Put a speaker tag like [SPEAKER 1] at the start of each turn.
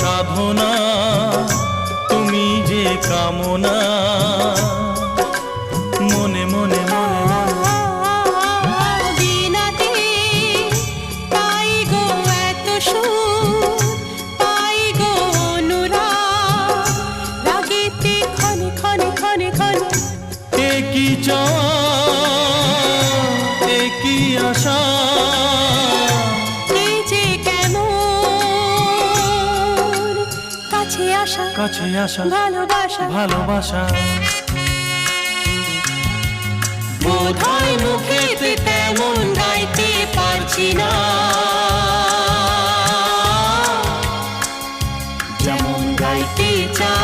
[SPEAKER 1] সাধনা তুমি যে কামনা। মনে
[SPEAKER 2] মনে মনে
[SPEAKER 1] কি চ কি আশা?
[SPEAKER 2] কাছে আসা
[SPEAKER 1] কাছে আসা
[SPEAKER 2] ভালোবাসা।
[SPEAKER 1] ভালোবাসা।
[SPEAKER 2] বোধহয় তেমন গাইতে পারছি না। যেমন গাইতে চাই